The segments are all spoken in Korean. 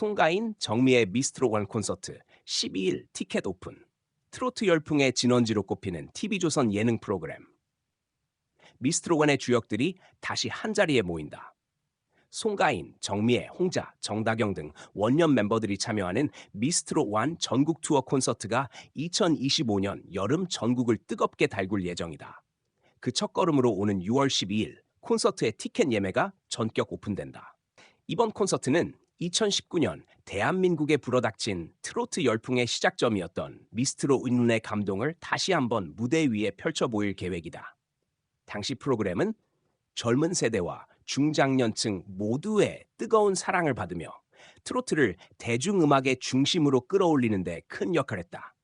송가인, 정미의 미스트로 원 콘서트 12일 티켓 오픈. 트로트 열풍의 진원지로 꼽히는 TV조선 예능 프로그램. 미스트로 원의 주역들이 다시 한자리에 모인다. 송가인, 정미애, 홍자, 정다경 등 원년 멤버들이 참여하는 미스트로 원 전국 투어 콘서트가 2025년 여름 전국을 뜨겁게 달굴 예정이다. 그 첫걸음으로 오는 6월 12일 콘서트의 티켓 예매가 전격 오픈된다. 이번 콘서트는 2019년 대한민국에 불어닥친 트로트 열풍의 시작점이었던 미스트로 은룬의 감동을 다시 한번 무대 위에 펼쳐 보일 계획이다. 당시 프로그램은 젊은 세대와 중장년층 모두의 뜨거운 사랑을 받으며 트로트를 대중음악의 중심으로 끌어올리는 데 큰 역할을 했다.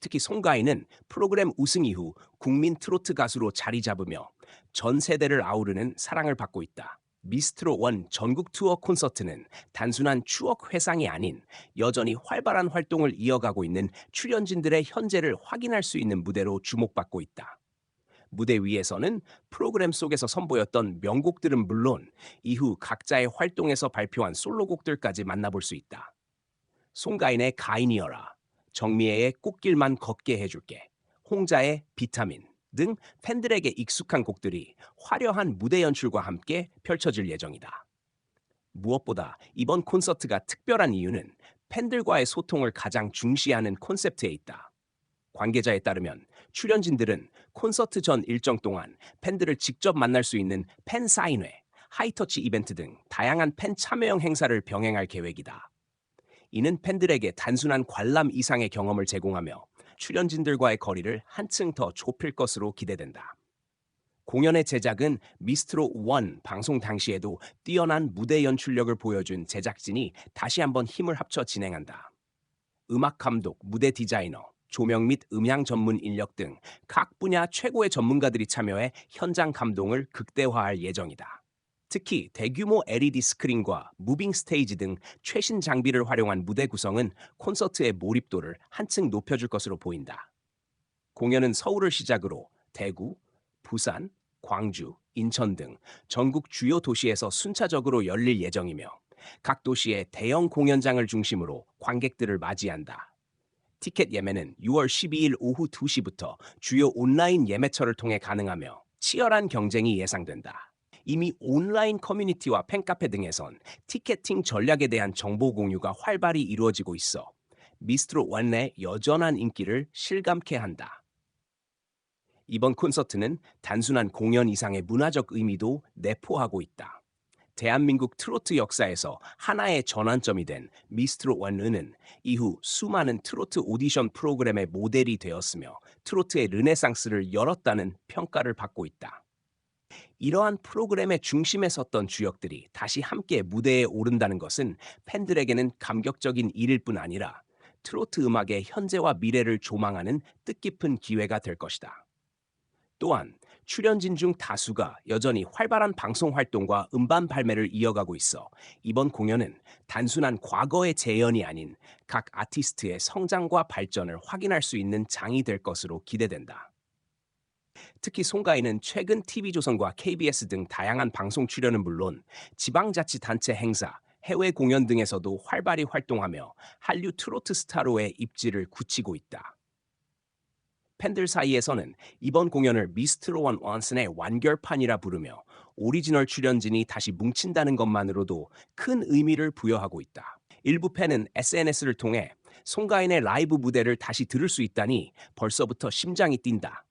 특히 송가인은 프로그램 우승 이후 국민 트로트 가수로 자리 잡으며 전 세대를 아우르는 사랑을 받고 있다. 미스트로 원 전국 투어 콘서트는 단순한 추억 회상이 아닌 여전히 활발한 활동을 이어가고 있는 출연진들의 현재를 확인할 수 있는 무대로 주목받고 있다. 무대 위에서는 프로그램 속에서 선보였던 명곡들은 물론 이후 각자의 활동에서 발표한 솔로곡들까지 만나볼 수 있다. 송가인의 가인이어라, 정미애의 꽃길만 걷게 해줄게, 홍자의 비타민 등 팬들에게 익숙한 곡들이 화려한 무대 연출과 함께 펼쳐질 예정이다. 무엇보다 이번 콘서트가 특별한 이유는 팬들과의 소통을 가장 중시하는 콘셉트에 있다. 관계자에 따르면 출연진들은 콘서트 전 일정 동안 팬들을 직접 만날 수 있는 팬 사인회, 하이터치 이벤트 등 다양한 팬 참여형 행사를 병행할 계획이다. 이는 팬들에게 단순한 관람 이상의 경험을 제공하며 출연진들과의 거리를 한층 더 좁힐 것으로 기대된다. 공연의 제작은 미스트로 원 방송 당시에도 뛰어난 무대 연출력을 보여준 제작진이 다시 한번 힘을 합쳐 진행한다. 음악 감독, 무대 디자이너, 조명 및 음향 전문 인력 등 각 분야 최고의 전문가들이 참여해 현장 감동을 극대화할 예정이다. 특히 대규모 LED 스크린과 무빙 스테이지 등 최신 장비를 활용한 무대 구성은 콘서트의 몰입도를 한층 높여줄 것으로 보인다. 공연은 서울을 시작으로 대구, 부산, 광주, 인천 등 전국 주요 도시에서 순차적으로 열릴 예정이며 각 도시의 대형 공연장을 중심으로 관객들을 맞이한다. 티켓 예매는 6월 12일 오후 2시부터 주요 온라인 예매처를 통해 가능하며 치열한 경쟁이 예상된다. 이미 온라인 커뮤니티와 팬카페 등에선 티켓팅 전략에 대한 정보 공유가 활발히 이루어지고 있어 미스트로 원의 여전한 인기를 실감케 한다. 이번 콘서트는 단순한 공연 이상의 문화적 의미도 내포하고 있다. 대한민국 트로트 역사에서 하나의 전환점이 된 미스트로 원은 이후 수많은 트로트 오디션 프로그램의 모델이 되었으며 트로트의 르네상스를 열었다는 평가를 받고 있다. 이러한 프로그램의 중심에 섰던 주역들이 다시 함께 무대에 오른다는 것은 팬들에게는 감격적인 일일 뿐 아니라 트로트 음악의 현재와 미래를 조망하는 뜻깊은 기회가 될 것이다. 또한 출연진 중 다수가 여전히 활발한 방송 활동과 음반 발매를 이어가고 있어 이번 공연은 단순한 과거의 재현이 아닌 각 아티스트의 성장과 발전을 확인할 수 있는 장이 될 것으로 기대된다. 특히 송가인은 최근 TV조선과 KBS 등 다양한 방송 출연은 물론 지방자치단체 행사, 해외 공연 등에서도 활발히 활동하며 한류 트로트 스타로의 입지를 굳히고 있다. 팬들 사이에서는 이번 공연을 미스트로 원 원슨의 완결판이라 부르며 오리지널 출연진이 다시 뭉친다는 것만으로도 큰 의미를 부여하고 있다. 일부 팬은 SNS를 통해 송가인의 라이브 무대를 다시 들을 수 있다니 벌써부터 심장이 뛴다.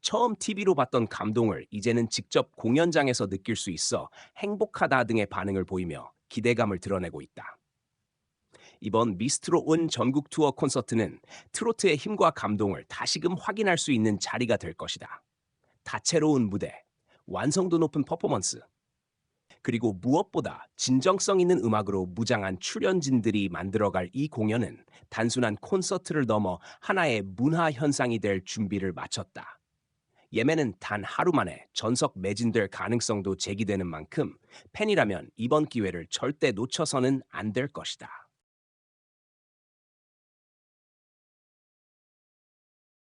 처음 TV로 봤던 감동을 이제는 직접 공연장에서 느낄 수 있어 행복하다 등의 반응을 보이며 기대감을 드러내고 있다. 이번 미스트로 온 전국 투어 콘서트는 트로트의 힘과 감동을 다시금 확인할 수 있는 자리가 될 것이다. 다채로운 무대, 완성도 높은 퍼포먼스, 그리고 무엇보다 진정성 있는 음악으로 무장한 출연진들이 만들어갈 이 공연은 단순한 콘서트를 넘어 하나의 문화 현상이 될 준비를 마쳤다. 예매는 단 하루 만에 전석 매진될 가능성도 제기되는 만큼 팬이라면 이번 기회를 절대 놓쳐서는 안 될 것이다.